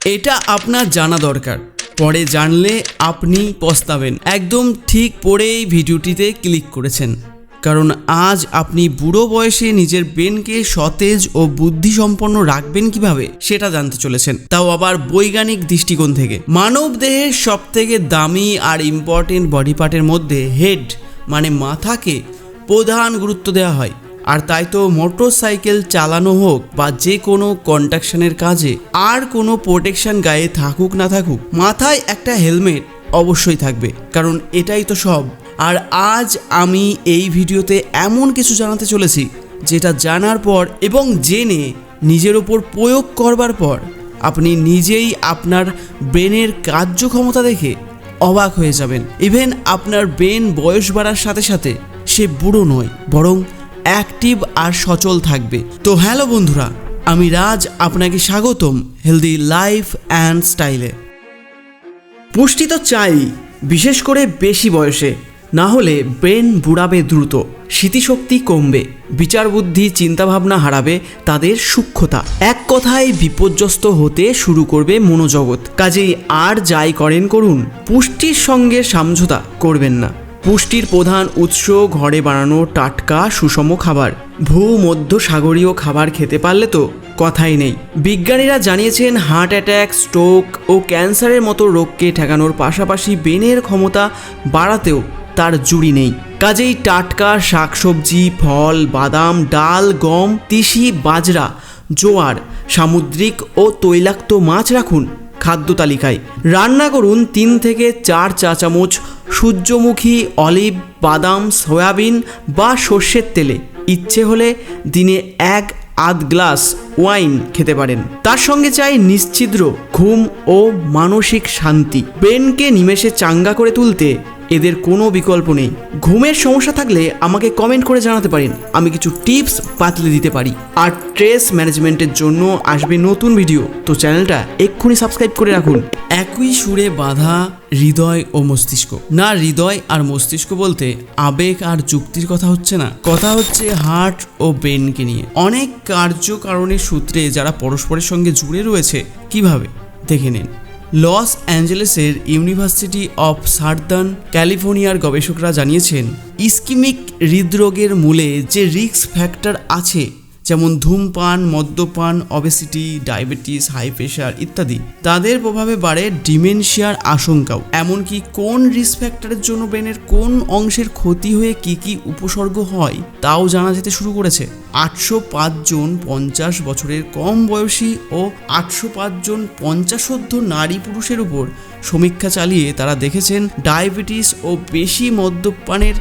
এটা আপনার জানা দরকার। পরে জানলে আপনি পস্তাবেন। একদম ঠিক পড়েই ভিডিওটিতে ক্লিক করেছেন। কারণ আজ আপনি বুড়ো বয়সে নিজের ব্রেনকে সতেজ ও বুদ্ধিসম্পন্ন রাখবেন কীভাবে, সেটা জানতে চলেছেন। তাও আবার বৈজ্ঞানিক দৃষ্টিকোণ থেকে। মানব দেহের সব থেকে দামি আর ইম্পর্টেন্ট বডি পার্টের মধ্যে হেড মানে মাথাকে প্রধান গুরুত্ব দেওয়া হয়। আর তাই তো মোটর সাইকেল চালানো হোক বা যে কোনো কন্ট্রাকশনের কাজে, আর কোনো প্রোটেকশন গায়ে থাকুক না থাকুক, মাথায় একটা হেলমেট অবশ্যই থাকবে, কারণ এটাই তো সব। আর আজ আমি এই ভিডিওতে এমন কিছু জানাতে চলেছি, যেটা জানার পর এবং জেনে নিজের ওপর প্রয়োগ করবার পর আপনি নিজেই আপনার ব্রেনের কার্যক্ষমতা দেখে অবাক হয়ে যাবেন। ইভেন আপনার ব্রেন বয়স বাড়ার সাথে সাথে সে বুড়ো নয়, বরং অ্যাক্টিভ আর সচল থাকবে। তো হ্যালো বন্ধুরা, আমি রাজ, আপনাকে স্বাগতম হেলদি লাইফ অ্যান্ড স্টাইলে। পুষ্টি তো চাই, বিশেষ করে বেশি বয়সে। না হলে ব্রেন বুড়াবে দ্রুত, স্মৃতিশক্তি কমবে, বিচার বুদ্ধি, চিন্তাভাবনা হারাবে, তাদের সূক্ষ্মতা এক কথায় বিপর্যস্ত হতে শুরু করবে মনোজগৎ। কাজেই আর যাই করেন করুন, পুষ্টির সঙ্গে সমঝোতা করবেন না। পুষ্টির প্রধান উৎস ঘরে বানানো টাটকা সুষম খাবার। ভূমধ্য সাগরীয় খাবার খেতে পারলে তো কথাই নেই। বিজ্ঞানীরা জানিয়েছেন, হার্ট অ্যাটাক, স্ট্রোক ও ক্যান্সারের মতো রোগকে ঠেকানোর পাশাপাশি বেনের ক্ষমতা বাড়াতেও তার জুড়ি নেই। কাজেই টাটকা, শাকসবজি, ফল, বাদাম, ডাল, গম, তিসি, বাজরা, জোয়ার, সামুদ্রিক ও তৈলাক্ত মাছ রাখুন খাদ্য তালিকায়। রান্না করুন তিন থেকে চার চা চামচ সূর্যমুখী অলিভ, বাদাম, সয়াবিন বা সর্ষের তেলে ইচ্ছে হলে দিনে এক আধ গ্লাস ওয়াইন খেতে পারেন। তার সঙ্গে চাই নিশ্চিদ্র ঘুম ও মানসিক শান্তি। ব্রেনকে নিমেষে চাঙ্গা করে তুলতে এদের কোনো বিকল্প নেই। ঘুমের সমস্যা থাকলে আমাকে কমেন্ট করে জানাতে পারেন। আমি কিছু টিপস বাতলে দিতে পারি। আর স্ট্রেস ম্যানেজমেন্টের জন্য আসবে নতুন ভিডিও তো চ্যানেলটা এক্ষুনি সাবস্ক্রাইব করে রাখুন। একই সুরে বাধা, হৃদয় ও মস্তিষ্ক। না, হৃদয় আর মস্তিষ্ক বলতে আবেগ আর যুক্তির কথা হচ্ছে না। কথা হচ্ছে হার্ট ও ব্রেনকে নিয়ে। অনেক কার্যকারণের সূত্রে যারা পরস্পরের সঙ্গে জুড়ে রয়েছে, কীভাবে? দেখে নিন। লস অ্যাঞ্জেলেসের ইউনিভার্সিটি অফ সার্দার্ন ক্যালিফোর্নিয়ার গবেষকরা জানিয়েছেন, ইস্কিমিক হৃদরোগের মূলে যে রিস্ক ফ্যাক্টর আছে যেমন ধূমপান, মদ্যপান অবেসিটি ডায়াবেটিস হাই প্রেশার ইত্যাদি। তাদের প্রভাবে বাড়ে ডিমেনশিয়ার আশঙ্কাও। এমনকি কোন রিস্ক ফ্যাক্টরের জন্য ব্রেনের কোন অংশের ক্ষতি হয়ে কি কি উপসর্গ হয়, তাও জানা যেতে শুরু করেছে। আটশো জন পঞ্চাশ বছরের কম বয়সী ও আটশো পাঁচ জন পঞ্চাশোর্ধ নারী পুরুষের উপর সমীক্ষা চালিয়ে তারা দেখেছেন ডায়াবেটিস ও বেশি মদ্যপানের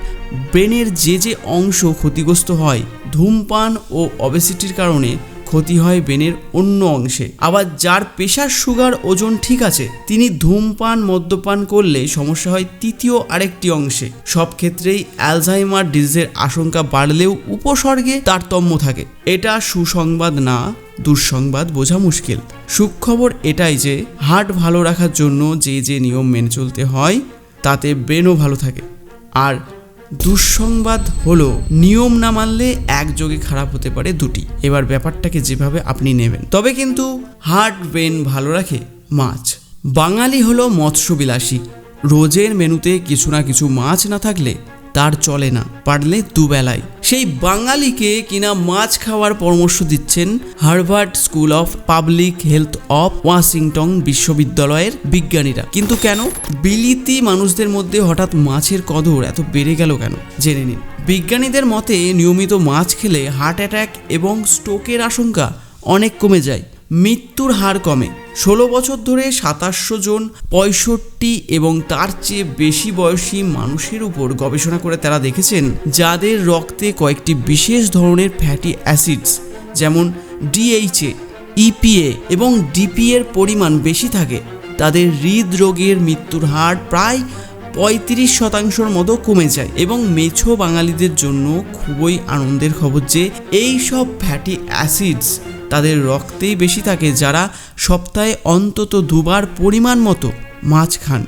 ব্রেনের যে যে অংশ ক্ষতিগ্রস্ত হয় ধূমপান ও অবেসিটির কারণে ক্ষতি হয় ব্রেনের অন্য অংশে। আবার যার প্রেশার সুগার ওজন ঠিক আছে, তিনি ধূমপান, মদ্যপান করলে সমস্যা হয় তৃতীয় আরেকটি অংশে। সব ক্ষেত্রেই অ্যালজাইমার ডিজিজের আশঙ্কা বাড়লেও উপসর্গে তারতম্য থাকে। এটা সুসংবাদ না, দুঃসংবাদ বোঝা মুশকিল। সুখবর এটাই যে হার্ট ভালো রাখার জন্য যে যে নিয়ম মেনে চলতে হয়, তাতে ব্রেনও ভালো থাকে। আর দুঃসংবাদ হলো, নিয়ম না মানলে একযোগে খারাপ হতে পারে দুটি। এবার ব্যাপারটাকে যেভাবে আপনি নেবেন। তবে কিন্তু হার্ট ব্রেন ভালো রাখে মাছ। বাঙালি হলো মৎস্যবিলাসী। রোজের মেনুতে কিছু না কিছু মাছ না থাকলে তার চলে না, পারলে দুবেলায়। সেই বাঙালিকে কিনা মাছ খাওয়ার পরামর্শ দিচ্ছেন Harvard school of public health of Washington বিশ্ববিদ্যালয়ের বিজ্ঞানীরা। কিন্তু কেন? বিলিতি মানুষদের মধ্যে হঠাৎ মাছের কদর এত বেড়ে গেল কেন? জেনে নিন। বিজ্ঞানীদের মতে, নিয়মিত মাছ খেলে হার্ট অ্যাটাক এবং স্ট্রোকের আশঙ্কা অনেক কমে যায়। মৃত্যুর হার কমে। ষোলো বছর ধরে সাতাশশো জন, পঁয়ষট্টি এবং তার চেয়ে বেশি বয়সী মানুষের উপর গবেষণা করে তারা দেখেছেন, যাদের রক্তে কয়েকটি বিশেষ ধরনের ফ্যাটি অ্যাসিডস, যেমন ডিএইচএ, ইপিএ এবং ডিপিএর পরিমাণ বেশি থাকে। তাদের হৃদরোগের মৃত্যুর হার প্রায় পঁয়ত্রিশ শতাংশের মতো কমে যায় এবং মেছো বাঙালিদের জন্য খুবই আনন্দের খবর যে, এই সব ফ্যাটি অ্যাসিডস তাদের রক্তেই বেশি থাকে যারা সপ্তাহে অন্তত দুবার পরিমাণ মতো মাছ খান।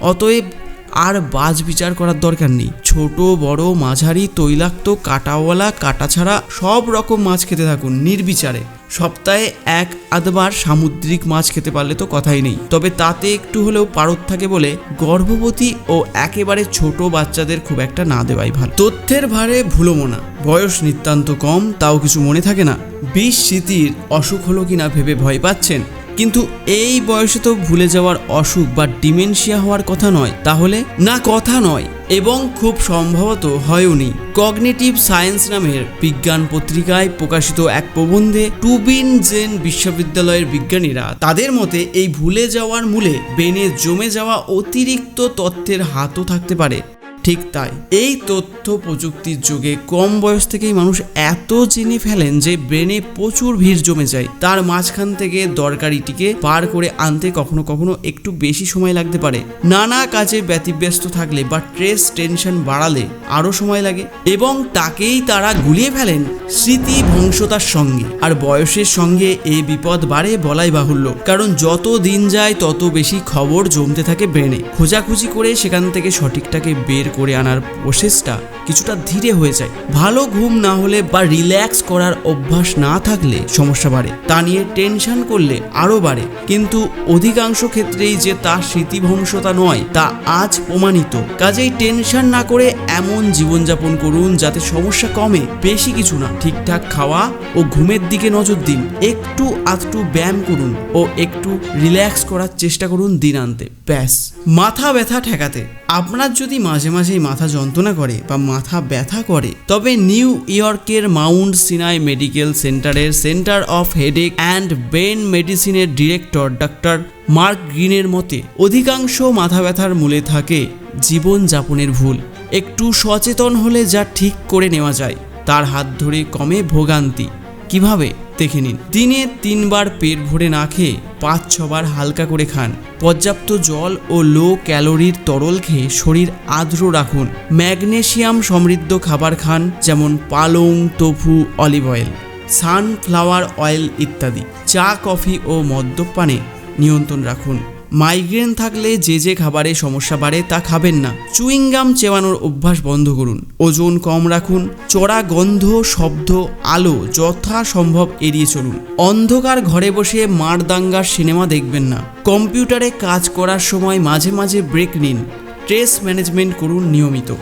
অতএব আর বাজ বিচার করার দরকার নেই। ছোট, বড়, মাঝারি, তৈলাক্ত, কাটাওয়ালা, কাটা ছাড়া সব রকম মাছ খেতে থাকুন নির্বিচারে। সপ্তাহে এক আধবার সামুদ্রিক মাছ খেতে পারলে তো কথাই নেই। তবে তাতে একটু হলেও পারদ থাকে বলে গর্ভবতী ও একেবারে ছোট বাচ্চাদের খুব একটা না দেওয়াই ভালো। তথ্যের ভারে ভুলো মোনা বয়স নিতান্ত কম, তাও কিছু মনে থাকে না। বিষ স্মৃতির অসুখ হলো কিনা ভেবে ভয় পাচ্ছেন? কিন্তু এই বয়সে তো ভুলে যাওয়ার অসুখ বা ডিমেনশিয়া হওয়ার কথা নয়। তাহলে? না, কথা নয়। এবং খুব সম্ভবত হয়ওনি। কগনেটিভ সায়েন্স নামের বিজ্ঞান পত্রিকায় প্রকাশিত এক প্রবন্ধে টুবিন জেন বিশ্ববিদ্যালয়ের বিজ্ঞানীরা তাদের মতে এই ভুলে যাওয়ার মূলে বেনে জমে যাওয়া অতিরিক্ত তথ্যের হাতও থাকতে পারে। ঠিক তাই। এই তথ্য প্রযুক্তির যুগে কম বয়স থেকেই মানুষ এত জেনে ফেলেন যে ব্রেনে প্রচুর ভিড় জমে যায়। তার মাঝখান থেকে দরকারিটিকে পার করে আনতে কখনো কখনো একটু বেশি সময় লাগতে পারে। নানা কাজে ব্যতিব্যস্ত থাকলে বা স্ট্রেস টেনশন বাড়ালে আরও সময় লাগে এবং তাকেই তারা গুলিয়ে ফেলেন স্মৃতি ভংসতার সঙ্গে। আর বয়সের সঙ্গে এই বিপদ বাড়ে বলাই বাহুল্য। কারণ যত দিন যায় তত বেশি খবর জমতে থাকে ব্রেনে। খোঁজাখুঁজি করে সেখান থেকে সঠিকটাকে বের করে আনার প্রসেসটা কিছুটা ধীরে হয়ে যায়। ভালো ঘুম না হলে বা রিল্যাক্স করার অভ্যাস না থাকলে সমস্যা বাড়ে। তা নিয়ে টেনশন করলে আরও বাড়ে। কিন্তু অধিকাংশ ক্ষেত্রেই যে তা স্মৃতিভংসতা নয়, তা আজ প্রমাণিত। কাজেই টেনশন না করে এমন জীবনযাপন করুন যাতে সমস্যা কমে। বেশি কিছু না। ঠিকঠাক খাওয়া ও ঘুমের দিকে নজর দিন। একটু আধটু ব্যায়াম করুন ও একটু রিল্যাক্স করার চেষ্টা করুন দিন আনতে ব্যাস। মাথা ব্যথা ঠেকাতে। আপনার যদি মাঝে মাঝে মাঝেই মাথা যন্ত্রণা করে বা মাথা ব্যথা করে। তবে নিউ ইয়র্কের মাউন্ট সিনাই মেডিকেল সেন্টারের centre of headache and brain মেডিসিনের ডিরেক্টর ডক্টর মার্ক গ্রিনের মতে, অধিকাংশ মাথা ব্যথার মূলে থাকে জীবনযাপনের ভুল। একটু সচেতন হলে যা ঠিক করে নেওয়া যায়, তার হাত ধরে কমে ভোগান্তি। কীভাবে? দেখে নিন। দিনে তিনবার পেট ভরে না খেয়ে পাঁচ ছবার হালকা করে খান। পর্যাপ্ত জল ও লো ক্যালোরির তরল খেয়ে শরীর আর্দ্র রাখুন। ম্যাগনেশিয়াম সমৃদ্ধ খাবার খান, যেমন পালং tofu olive oil, sunflower oil ইত্যাদি। চা, কফি ও মদ্যপানে নিয়ন্ত্রণ রাখুন। মাইগ্রেন থাকলে যে যে খাবারে সমস্যা বাড়ে তা খাবেন না। চুইংগাম চেবানোর অভ্যাস বন্ধ করুন। ওজন কম রাখুন। চড়া গন্ধ, শব্দ, আলো যথাসম্ভব এড়িয়ে চলুন। অন্ধকার ঘরে বসে মারদাঙ্গার সিনেমা দেখবেন না। কম্পিউটারে কাজ করার সময় মাঝে মাঝে ব্রেক নিন। স্ট্রেস ম্যানেজমেন্ট করুন নিয়মিত।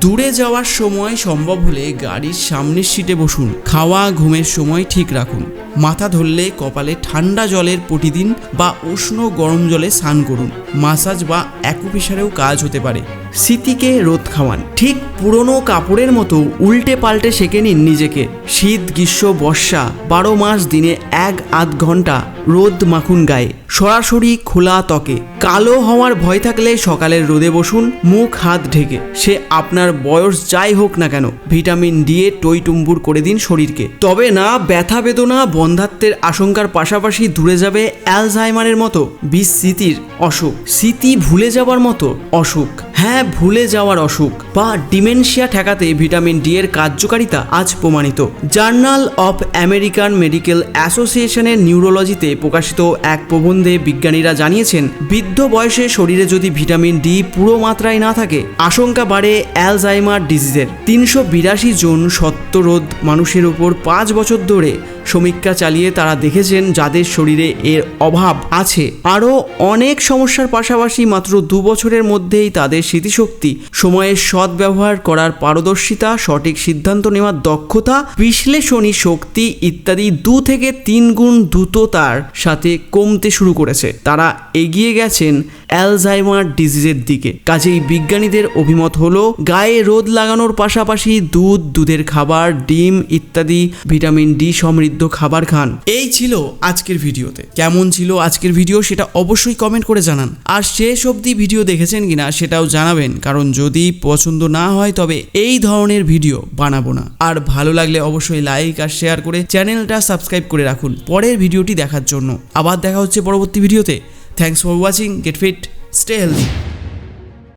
দূরে যাওয়ার সময় সম্ভব হলে গাড়ির সামনের সিটে বসুন। খাওয়া, ঘুমের সময় ঠিক রাখুন। মাথা ধরলে কপালে ঠান্ডা জলের প্রতিদিন বা উষ্ণ গরম জলে স্নান করুন। মাসাজ বা অ্যাকুপ্রেশারেও কাজ হতে পারে। স্মৃতিকে রোদ খাওয়ান। ঠিক পুরনো কাপড়ের মতো উল্টে পাল্টে সেঁকে নিন নিজেকে। শীত, গ্রীষ্ম, বর্ষা, বারো মাস দিনে এক আধ ঘণ্টা রোদ মাখুন গায়ে। সরাসরি খোলা ত্বকে। কালো হওয়ার ভয় থাকলে সকালের রোদে বসুন, মুখ, হাত ঢেকে। সে আপনার বয়স যাই হোক না কেন, ভিটামিন এ টইটুম্বুর করে দিন শরীরকে। তবে না, ব্যথা, বেদনা, বন্ধাত্বের আশঙ্কার পাশাপাশি দূরে যাবে অ্যালজাইমারের মতো। বিস্মৃতির অসুখ। স্মৃতি ভুলে যাওয়ার মতো অসুখ। হ্যাঁ ভুলে যাওয়ার অসুখ বা ডিমেনশিয়া ঠেকাতে ভিটামিন ডি এর কার্যকারিতা আজ প্রমাণিত। জার্নাল অফ আমেরিকান মেডিকেল অ্যাসোসিয়েশনের নিউরোলজিতে প্রকাশিত এক প্রবন্ধে বিজ্ঞানীরা জানিয়েছেন, বৃদ্ধ বয়সে শরীরে যদি ভিটামিন ডি পুরো মাত্রায় না থাকে, আশঙ্কা বাড়ে অ্যালজাইমার ডিজিজের। তিনশো বিরাশি জন সত্যরোধ মানুষের উপর পাঁচ বছর ধরে সমীক্ষা চালিয়ে তারা দেখেছেন, যাদের শরীরে এর অভাব আছে। আরও অনেক সমস্যার পাশাপাশি মাত্র দু বছরের মধ্যেই তাদের স্মৃতিশক্তি, সময়ের সদ্ব্যবহার করার পারদর্শিতা, সঠিক সিদ্ধান্ত নেওয়ার দক্ষতা, বিশ্লেষণী শক্তি ইত্যাদি দু থেকে তিন গুণ দ্রুততার সাথে কমতে শুরু করেছে। তারা এগিয়ে গেছেন অ্যালজাইমার ডিজিজের দিকে। কাজেই বিজ্ঞানীদের অভিমত হলো, গায়ে রোদ লাগানোর পাশাপাশি দুধ, দুধের খাবার, ডিম ইত্যাদি, ভিটামিন ডি সমৃদ্ধ খাবার খান। এই ছিল আজকের ভিডিওতে। কেমন ছিল আজকের ভিডিও সেটা অবশ্যই কমেন্ট করে জানান। আর শেষ অবধি ভিডিও দেখেছেন কিনা সেটাও জানাবেন, কারণ যদি পছন্দ না হয় তবে এই ধরনের ভিডিও বানাবো না। আর ভালো লাগলে অবশ্যই লাইক আর শেয়ার করে চ্যানেলটা সাবস্ক্রাইব করে রাখুন। পরের ভিডিওটি দেখার জন্য। আবার দেখা হচ্ছে পরবর্তী ভিডিওতে। Thanks for watching get fit stay healthy